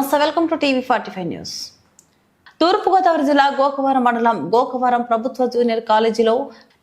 నమస్తే welcome to TV forty five news. Thoorpu Godavari జిల్లా గోకవరం మండలం గోకవరం ప్రభుత్వ జూనియర్ కాలేజీలో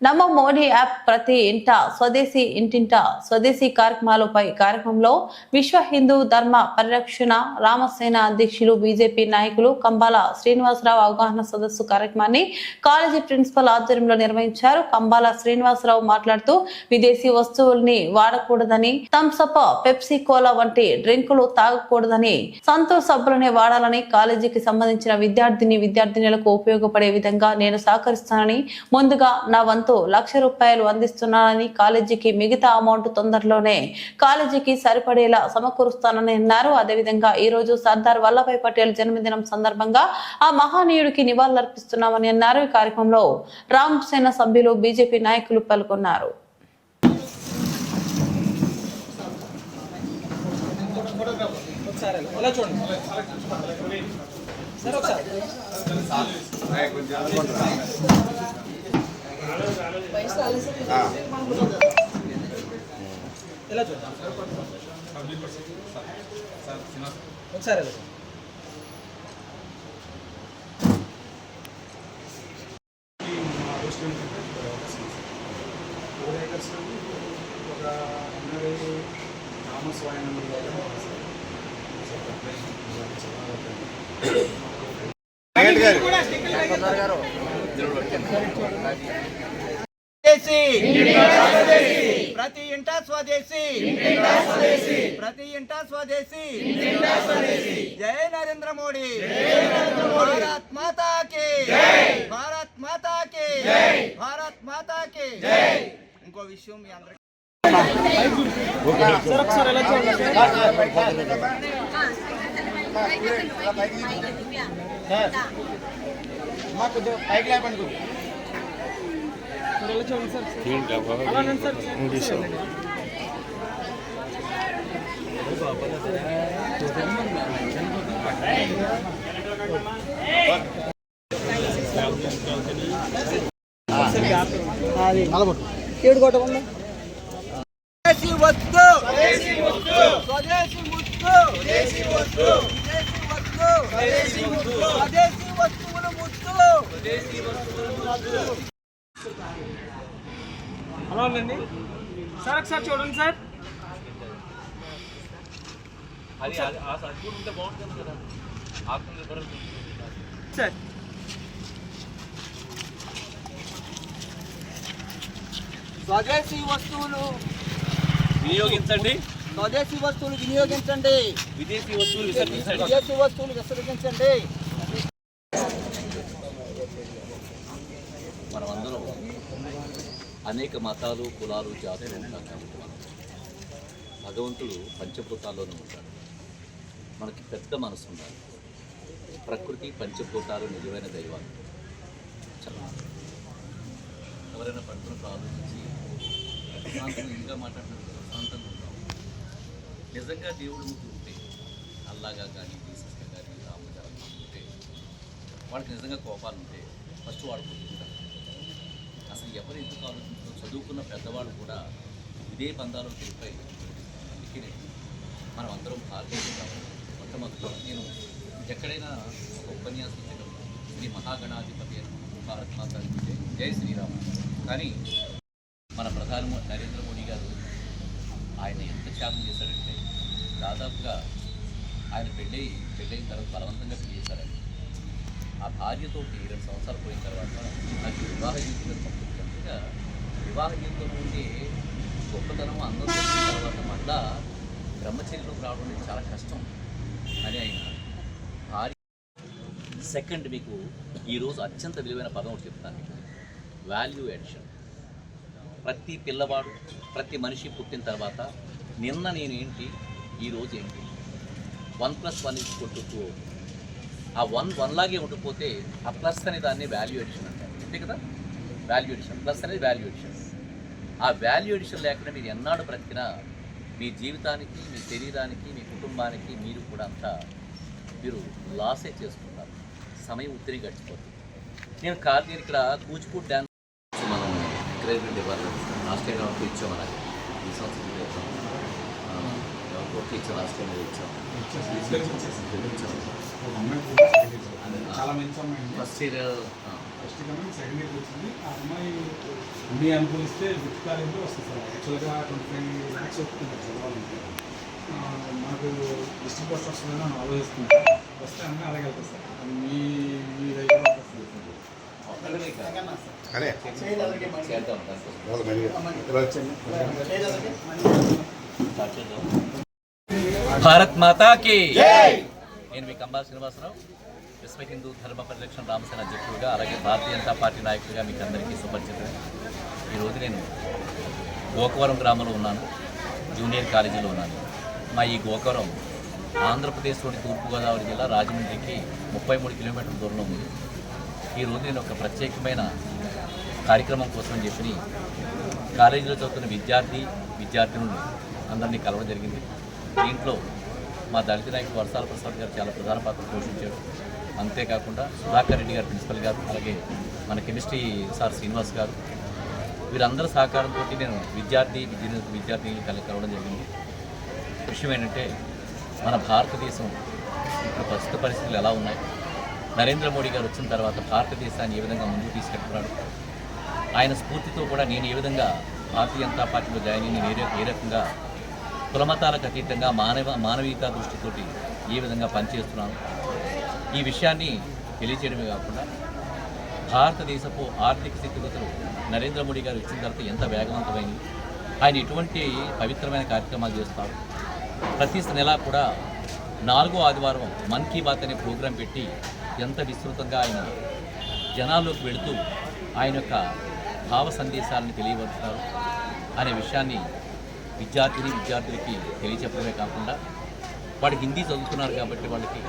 నమో మోడీ యాప్ ప్రతి ఇంట స్వదేశీ ఇంటింట స్వదేశీ కార్యక్రమాలపై కార్యక్రమంలో విశ్వ హిందూ ధర్మ పరిరక్షణ రామసేన అధ్యక్షులు బీజేపీ నాయకులు కంబాల శ్రీనివాసరావు అవగాహన సదస్సు కార్యక్రమాన్ని కాలేజీ ప్రిన్సిపల్ ఆధ్వర్యంలో నిర్వహించారు. కంబాల శ్రీనివాసరావు మాట్లాడుతూ విదేశీ వస్తువుల్ని వాడకూడదని థమ్సప్ పెప్సీ కోలా వంటి డ్రింకులు తాగకూడదని సంతూర్ సబ్బులనే వాడాలని కాలేజీకి సంబంధించిన విద్యార్థిని విద్యార్థినులకు ఉపయోగపడే విధంగా నేను సహకరిస్తానని ముందుగా నా వంతు లక్ష రూపాయలు అందిస్తున్నానని కాలేజీకి మిగతా అమౌంట్ తొందరలోనే కాలేజీకి సరిపడేలా సమకూరుస్తానని అన్నారు. అదేవిధంగా ఈ రోజు సర్దార్ వల్లభాయ్ పటేల్ జన్మదినం సందర్భంగా ఆ మహానీయుడికి నివాళులర్పిస్తున్నామని అన్నారు. ఈ కార్యక్రమంలో రామ్ సేన సభ్యులు బీజేపీ నాయకులు పాల్గొన్నారు. ఒకసారి చూడండి. సరే ఒకసారి. ఒకసారి ఎలా చూడండి ఒక ఎనభై రామస్వాయనం స్వదేశీ ప్రతి ఇంట స్వదేశీ. ప్రతి ఇంట స్వదేశీ. జై నరేంద్ర మోడీ. భారత్ మాతా కి భారత్ మాతా కి భారత్ మాతా కి ఇంకో విషయం మీ అందరికి. సార్ పైకి లేపండి. కొద్దిగా సార్ ఎలా చూడండి సార్ అలా ఉండండి సార్ ఏడు కొట్టకుండా స్వదేశీ వస్తు స్వదేశీ ముత్తు స్వదేశీ వస్తు స్వదేశీ వస్తువులు ముత్తు అలా ఉందండి సార్ ఒకసారి చూడండి సార్. సార్. స్వదేశీ వస్తువులు వినియోగించండి. స్వదేశీ వస్తువులు వినియోగించండి. విదేశీ వస్తువులు విసర్జించండి. విదేశీ వస్తువులు విసర్జించండి. అనేక మతాలు కులాలు జాతులు ఉంటాం కాబట్టి మనం. భగవంతుడు పంచభూతాల్లోనే ఉంటాడు. మనకి పెద్ద మనసు ఉండాలి. ప్రకృతి పంచభూతాలు నిజమైన దైవాలు. చాలా. ఎవరైనా పడుతున్నప్పుడు ఆలోచించి ప్రశాంతంగా ఇంకా మాట్లాడినప్పుడు ప్రశాంతంగా ఉంటాం. నిజంగా దేవుడు ముగ్గురు ఉంటే అల్లాగా కానీ జీసస్గా కానీ రాముగా ఉంటే వాళ్ళకి నిజంగా కోపాలు ఉంటే ఫస్ట్ వాడు కొట్టుకుంటారు అసలు ఎవరు ఎందుకు ఆలోచించారు? చదువుకున్న పెద్దవాళ్ళు కూడా ఇదే బంధాలు తెలిపాయి అందుకనే మనం అందరం పాల్గొంటాం మొట్టమొదటి నేను ఎక్కడైనా ఒక ఉపన్యాసం చేయడం ఇది మహాగణాధిపతి అని భారత్ మాత జై శ్రీరామ్. కానీ మన ప్రధాని నరేంద్ర మోడీ గారు ఆయన ఎంత త్యాగం చేశాడంటే దాదాపుగా ఆయన పెళ్ళి పెళ్ళైన తర్వాత బలవంతంగా పెళ్ళి చేశారండి. ఆ భార్యతో రెండు సంవత్సరాలు పోయిన తర్వాత నాకు వివాహ జీవితంలో పంపించినట్టుగా వివాహ జీవితం నుండి గొప్పతనం అందం తెలిసిన తర్వాత మళ్ళా బ్రహ్మచర్యంలోకి రావడం చాలా కష్టం అని ఆయన భార్య సెకండ్ మీకు ఈరోజు అత్యంత విలువైన పదం ఒకటి చెప్తాను మీకు. వాల్యూ ఎడిషన్ ప్రతి పిల్లవాడు ప్రతి మనిషి పుట్టిన తర్వాత నిన్న నేనేంటి ఈరోజు ఏంటి? వన్ ప్లస్ వన్ ఇస్ కొట్టు టూ ఆ వన్ వన్ లాగే ఉండిపోతే ఆ ప్లస్ అనే దాన్ని వాల్యూ ఎడిషన్ అంటారు. అంతే కదా? వాల్యూ ఎడిషన్ ప్లస్ అనేది వాల్యూ ఎడిషన్ ఆ వాల్యూ ఎడిషన్ లేకుండా మీరు ఎన్నాడు బ్రతికినా మీ జీవితానికి మీ శరీరానికి మీ కుటుంబానికి మీరు కూడా అంతా మీరు లాసే చేసుకుంటారు సమయం ఉత్తిరి గడిచిపోతుంది నేను కార్ నేను ఇక్కడ కూచిపూడి డ్యాన్స్ మనం ఎంకరేజ్మెంట్ ఇవ్వాలి ఆస్ట్రేలియా వరకు ఇచ్చాం అలాగే ఈ సంవత్సరం ఓకే ఇచ్చాం రాష్ట్రం మీద ఇచ్చాం ఇచ్చాం ఫస్ట్ ఇయర్ ఫస్ట్ కన్నా సెకండ్ ఇయర్కి వచ్చింది. ఆ అమ్మాయి అన్ని అనుకూలిస్తే విత్ కాలేజ్లో వస్తుంది సార్. యాక్చువల్గా ట్వంటీ ఫైవ్ ల్యాక్స్ వస్తుంది చదవాలంటే ఆ, మనకు డిస్ట్రిక్ట్ బస్ వస్తుందని మనం ఆలోచిస్తున్నాం వస్తే అన్నీ అలాగే వెళ్తాయి సార్. అది మీ మీ దగ్గర వస్తుంది చేద్దాం దానికోసం స్టార్ట్ చేద్దాం భారత్ మాతా కి నేను మీ కంబా శ్రీనివాసరావు. విశ్వ హిందూ ధర్మ పరిరక్షణ రామసేన అధ్యక్షుడిగా అలాగే భారతీయ జనతా పార్టీ నాయకుడిగా మీకు అందరికీ సుపరిచితం ఈరోజు నేను గోకవరం గ్రామంలో ఉన్నాను జూనియర్ కాలేజీలో ఉన్నాను. మా ఈ గోకవరం ఆంధ్రప్రదేశ్లోని తూర్పుగోదావరి జిల్లా రాజమండ్రికి ముప్పై మూడు కిలోమీటర్ల దూరంలో ఉంది. ఈరోజు నేను ఒక ప్రత్యేకమైన కార్యక్రమం కోసం చెప్పి కాలేజీలో చదువుతున్న విద్యార్థి విద్యార్థినులు అందరినీ కలవడం జరిగింది. దీంట్లో మా దళిత నాయకుడు వర్షాల ప్రసాద్ గారు చాలా ప్రధాన పాత్ర పోషించాడు అంతేకాకుండా సుధాకర్ రెడ్డి గారు ప్రిన్సిపల్ గారు అలాగే మన కెమిస్ట్రీ సార్ శ్రీనివాస్ గారు వీరందరి సహకారంతో నేను విద్యార్థి విద్య విద్యార్థిని కల కలవడం జరిగింది. విషయం ఏంటంటే మన భారతదేశం ఇప్పుడు ప్రస్తుత పరిస్థితులు ఎలా ఉన్నాయి? నరేంద్ర మోడీ గారు వచ్చిన తర్వాత భారతదేశాన్ని ఏ విధంగా ముందుకు తీసుకెళ్తున్నాడు ఆయన స్ఫూర్తితో కూడా నేను ఏ విధంగా భారతీయ జనతా పార్టీలో జాయిన్ అయ్యి నేను ఏ ఏ రకంగా కులమతాలకు అతీతంగా మానవ మానవీయత దృష్టితోటి ఏ విధంగా పనిచేస్తున్నాను? ఈ విషయాన్ని తెలియచేయడమే కాకుండా భారతదేశపు ఆర్థిక స్థితిగతులు నరేంద్ర మోడీ గారు ఇచ్చిన తర్వాత ఎంత వేగవంతమైంది. ఆయన ఎటువంటి పవిత్రమైన కార్యక్రమాలు చేస్తారు. ప్రతి నెల కూడా నాలుగో ఆదివారం మన్ కీ బాత్ అనే ప్రోగ్రాం పెట్టి ఎంత విస్తృతంగా ఆయన జనాల్లోకి వెళుతూ ఆయన యొక్క భావ సందేశాలను తెలియపరుస్తారు అనే విషయాన్ని విద్యార్థిని విద్యార్థులకి తెలియచెప్పడమే కాకుండా వాడు హిందీ చదువుతున్నారు కాబట్టి వాళ్ళకి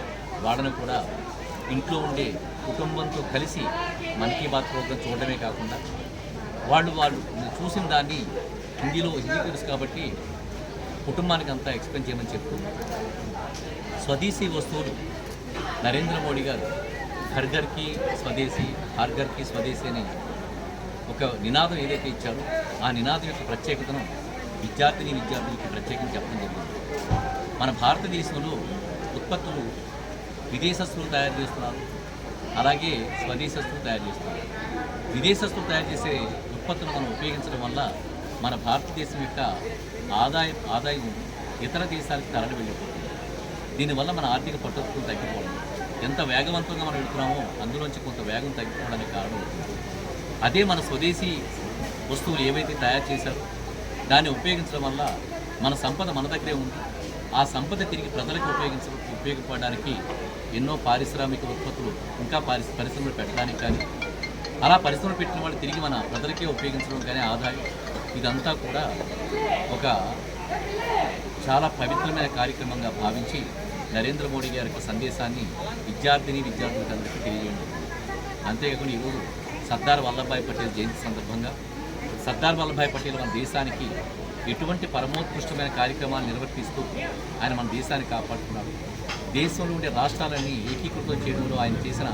వాళ్ళని కూడా ఇంట్లో ఉండే కుటుంబంతో కలిసి మన్ కీ బాత్ ప్రోగ్రాం చూడడమే కాకుండా వాళ్ళు వాళ్ళు చూసిన దాన్ని హిందీలో హిందీ తెలుసు కాబట్టి కుటుంబానికి అంతా ఎక్స్ప్లెయిన్ చేయమని చెప్తూ స్వదేశీ వస్తువులు నరేంద్ర మోడీ గారు హర్ఘర్కి స్వదేశీ హర్ఘర్కి స్వదేశీ అని ఒక నినాదం ఏదైతే ఇచ్చారో ఆ నినాదం యొక్క ప్రత్యేకతను విద్యార్థిని విద్యార్థులకి ప్రత్యేకంగా చెప్పడం జరిగింది. మన భారతదేశంలో ఉత్పత్తులు విదేశస్తులు తయారు చేస్తున్నారు. అలాగే స్వదేశస్తులు తయారు చేస్తున్నారు. విదేశస్తులు తయారు చేసే ఉత్పత్తులు మనం ఉపయోగించడం వల్ల మన భారతదేశం యొక్క ఆదాయం ఆదాయం ఇతర దేశాలకు తరలి వెళ్ళిపోతుంది. దీనివల్ల మన ఆర్థిక పట్టుదల తగ్గిపోవడం ఎంత వేగవంతంగా మనం వెళ్తున్నామో అందులోంచి కొంత వేగం తగ్గిపోవడానికి కారణం అవుతుంది. అదే మన స్వదేశీ వస్తువులు ఏవైతే తయారు చేశారో దాన్ని ఉపయోగించడం వల్ల మన సంపద మన దగ్గరే ఉంది. ఆ సంపద తిరిగి ప్రజలకు ఉపయోగించ ఉపయోగపడడానికి ఎన్నో పారిశ్రామిక ఉత్పత్తులు ఇంకా పారి పరిశ్రమలు పెట్టడానికి కానీ అలా పరిశ్రమలు పెట్టిన వాళ్ళు తిరిగి మన ప్రజలకే ఉపయోగించడం కానీ ఆదాయం. ఇదంతా కూడా ఒక చాలా పవిత్రమైన కార్యక్రమంగా భావించి నరేంద్ర మోడీ గారి యొక్క సందేశాన్ని విద్యార్థిని విద్యార్థులందరికీ తెలియజేయండి. అంతేకాకుండా ఈరోజు సర్దార్ వల్లభాయ్ పటేల్ జయంతి సందర్భంగా సర్దార్ వల్లభాయ్ పటేల్ మన దేశానికి ఎటువంటి పరమోత్కృష్టమైన కార్యక్రమాలు నిర్వర్తిస్తూ ఆయన మన దేశాన్ని కాపాడుతున్నాడు దేశంలో ఉండే రాష్ట్రాలన్నీ ఏకీకృతం చేయడంలో ఆయన చేసిన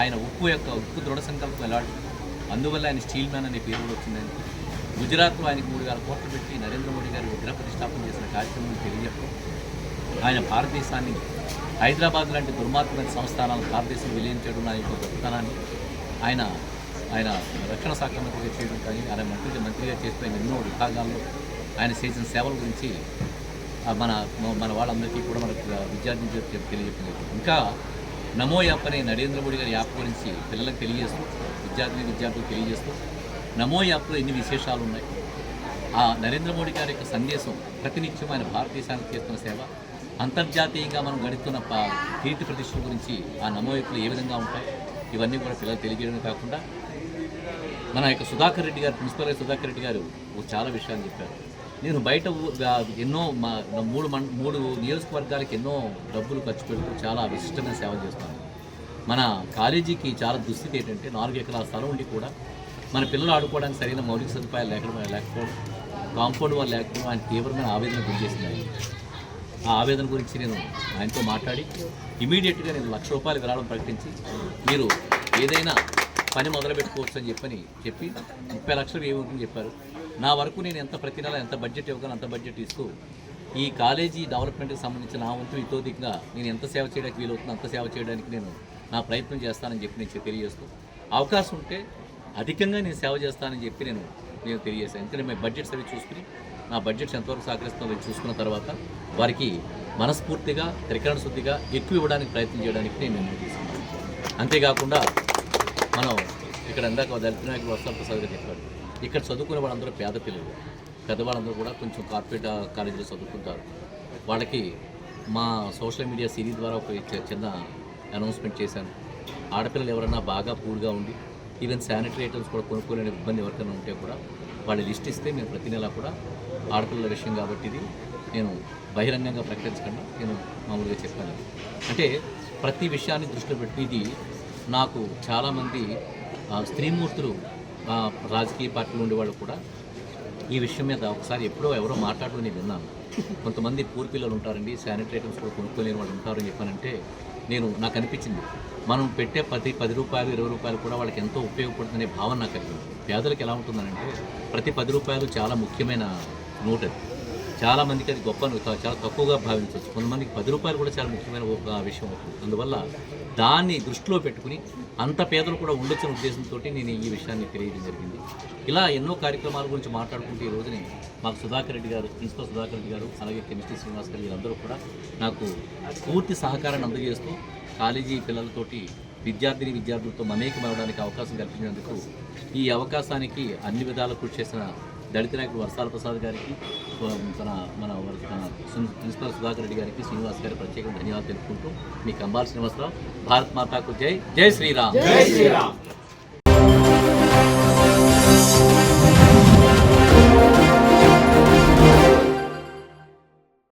ఆయన ఉక్కు యొక్క ఉక్కు దృఢ సంకల్పం ఎలాంటి? అందువల్ల ఆయన స్టీల్ మ్యాన్ అనే పేరు కూడా వచ్చిందని గుజరాత్లో ఆయనకు మూడు వేల కోట్లు పెట్టి నరేంద్ర మోడీ గారు విగ్రహ ప్రతిష్టాపన చేసిన కార్యక్రమం తెలియజెప్పడం ఆయన భారతదేశాన్ని హైదరాబాద్ లాంటి దుర్మార్గమైన సంస్థానాలను భారతదేశం విలీనం చేయడం నా యొక్క గొప్పతనాన్ని ఆయన ఆయన రక్షణ శాఖ మంత్రిగా చేయడం కానీ ఆయన మంత్రిగా మంత్రిగా చేస్తున్న ఎన్నో విభాగాల్లో ఆయన చేసిన సేవల గురించి మన మన వాళ్ళందరికీ కూడా మనకు విద్యార్థిని విద్యార్థి తెలియజెప్పింది ఇంకా నమో యాప్ అనే నరేంద్ర మోడీ గారి యాప్ గురించి పిల్లలకు తెలియజేస్తూ విద్యార్థిని విద్యార్థులకు తెలియజేస్తూ నమో యాప్లో ఎన్ని విశేషాలు ఉన్నాయి? ఆ నరేంద్ర మోడీ గారి యొక్క సందేశం ప్రతినిత్యం ఆయన భారతదేశానికి చేస్తున్న సేవ అంతర్జాతీయంగా మనం గడుపుతున్న కీర్తి ప్రతిష్టల గురించి ఆ నమో యాప్లు ఏ విధంగా ఉంటాయి? ఇవన్నీ కూడా పిల్లలు తెలియజేయడం కాకుండా మన యొక్క సుధాకర్ రెడ్డి గారు ప్రిన్సిపల్ సుధాకర్ రెడ్డి గారు చాలా విషయాలు చెప్పారు. నేను బయట ఎన్నో మా మూడు మన్ మూడు నియోజకవర్గాలకి ఎన్నో డబ్బులు ఖర్చు పెడుతూ చాలా విశిష్టమైన సేవ చేస్తాను. మన కాలేజీకి చాలా దుస్థితి ఏంటంటే నాలుగు ఎకరాల స్థలం ఉండి కూడా మన పిల్లలు ఆడుకోవడానికి సరైన మౌలిక సదుపాయాలు లేకపోవడం లేకపోవడం కాంపౌండ్ వాళ్ళు లేకపోవడం ఆయన తీవ్రమైన ఆవేదన గురిచేసింది ఆ ఆవేదన గురించి నేను ఆయనతో మాట్లాడి ఇమీడియట్గా నేను లక్ష రూపాయలు విరాళం ప్రకటించి మీరు ఏదైనా పని మొదలు పెట్టుకోవచ్చు అని చెప్పని చెప్పి ముప్పై లక్షలు ఏమవుతుందని చెప్పారు. నా వరకు నేను ఎంత ప్రతి నెల ఎంత బడ్జెట్ ఇవ్వగలను అంత బడ్జెట్ ఇస్తూ ఈ కాలేజీ డెవలప్మెంట్కి సంబంధించిన నా వంతు ఇతోదికంగా నేను ఎంత సేవ చేయడానికి వీలవుతుందో అంత సేవ చేయడానికి నేను నా ప్రయత్నం చేస్తానని చెప్పి నేను తెలియజేస్తూ అవకాశం ఉంటే అధికంగా నేను సేవ చేస్తానని చెప్పి నేను నేను తెలియజేశాను. ఎందుకంటే మేము బడ్జెట్స్ అవి చూసుకుని నా బడ్జెట్స్ ఎంతవరకు సహకరిస్తుందో అవి చూసుకున్న తర్వాత వారికి మనస్ఫూర్తిగా త్రికరణ శుద్ధిగా ఎక్కువ ఇవ్వడానికి ప్రయత్నం చేయడానికి నేను నిర్ణయం తీసుకున్నాను. అంతేకాకుండా మనం ఇక్కడ ఇందాక దళిత నాయకులు వస్తాం ప్రసాద్ గారు చెప్పాడు ఇక్కడ చదువుకునే వాళ్ళందరూ పేద పిల్లలు. పెద్దవాళ్ళందరూ కూడా కొంచెం కార్పొరేట్ కాలేజీలో చదువుకుంటారు. వాళ్ళకి మా సోషల్ మీడియా సిరీస్ ద్వారా ఒక చిన్న అనౌన్స్మెంట్ చేశాను. ఆడపిల్లలు ఎవరైనా బాగా పూర్గా ఉండి ఈవెన్ శానిటరీ ఐటమ్స్ కూడా కొనుక్కోలేని ఇబ్బంది ఎవరికైనా ఉంటే కూడా వాళ్ళు లిస్ట్ ఇస్తే మేము ప్రతి నెల కూడా ఆడపిల్లల విషయం కాబట్టి ఇది నేను బహిరంగంగా ప్రకటించకుండా నేను మామూలుగా చెప్పాను. అంటే ప్రతి విషయాన్ని దృష్టిలో పెట్టి ఇది నాకు చాలామంది స్త్రీమూర్తులు రాజకీయ పార్టీలు ఉండేవాళ్ళు కూడా ఈ విషయం మీద ఒకసారి ఎప్పుడో ఎవరో మాట్లాడడం నేను విన్నాను. కొంతమంది పూర్ పిల్లలు ఉంటారండి శానిటరీ ఐటమ్స్ కూడా కొనుక్కోలేని వాళ్ళు ఉంటారని చెప్పానంటే నేను నాకు అనిపించింది. మనం పెట్టే పది పది రూపాయలు ఇరవై రూపాయలు కూడా వాళ్ళకి ఎంతో ఉపయోగపడుతుందనే భావన నాకు కలిగింది. పేదలకు ఎలా ఉంటుందనంటే ప్రతి పది రూపాయలు చాలా ముఖ్యమైన నోట్ అది చాలామందికి అది గొప్ప చాలా తక్కువగా భావించవచ్చు. కొంతమందికి పది రూపాయలు కూడా చాలా ముఖ్యమైన ఒక విషయం అవుతుంది. అందువల్ల దాన్ని దృష్టిలో పెట్టుకుని అంత పేదలు కూడా ఉండొచ్చిన ఉద్దేశంతో నేను ఈ విషయాన్ని తెలియడం జరిగింది. ఇలా ఎన్నో కార్యక్రమాల గురించి మాట్లాడుకుంటే ఈ రోజుని మాకు సుధాకర్ రెడ్డి గారు ప్రిన్సిపల్ సుధాకర్ రెడ్డి గారు అలాగే కెమిస్ట్రీ శ్రీనివాస్ గారు వీళ్ళందరూ కూడా నాకు పూర్తి సహకారాన్ని అందజేస్తూ కాలేజీ పిల్లలతోటి విద్యార్థిని విద్యార్థులతో మమేకం అవకాశం కల్పించినందుకు ఈ అవకాశానికి అన్ని విధాలు కృషి చేసిన దళిత నాయకుడు వర్షాల ప్రసాద్ గారికి తన మన ప్రిన్సిపల్ సుధాకర్ రెడ్డి గారికి శ్రీనివాస్ గారికి ప్రత్యేకంగా ధన్యవాదాలు తెలుపుకుంటూ మీకు అంబాల్ శ్రీనివాసరావు భారత్ మాతాకు జై జై శ్రీరామ్. జై శ్రీరామ్.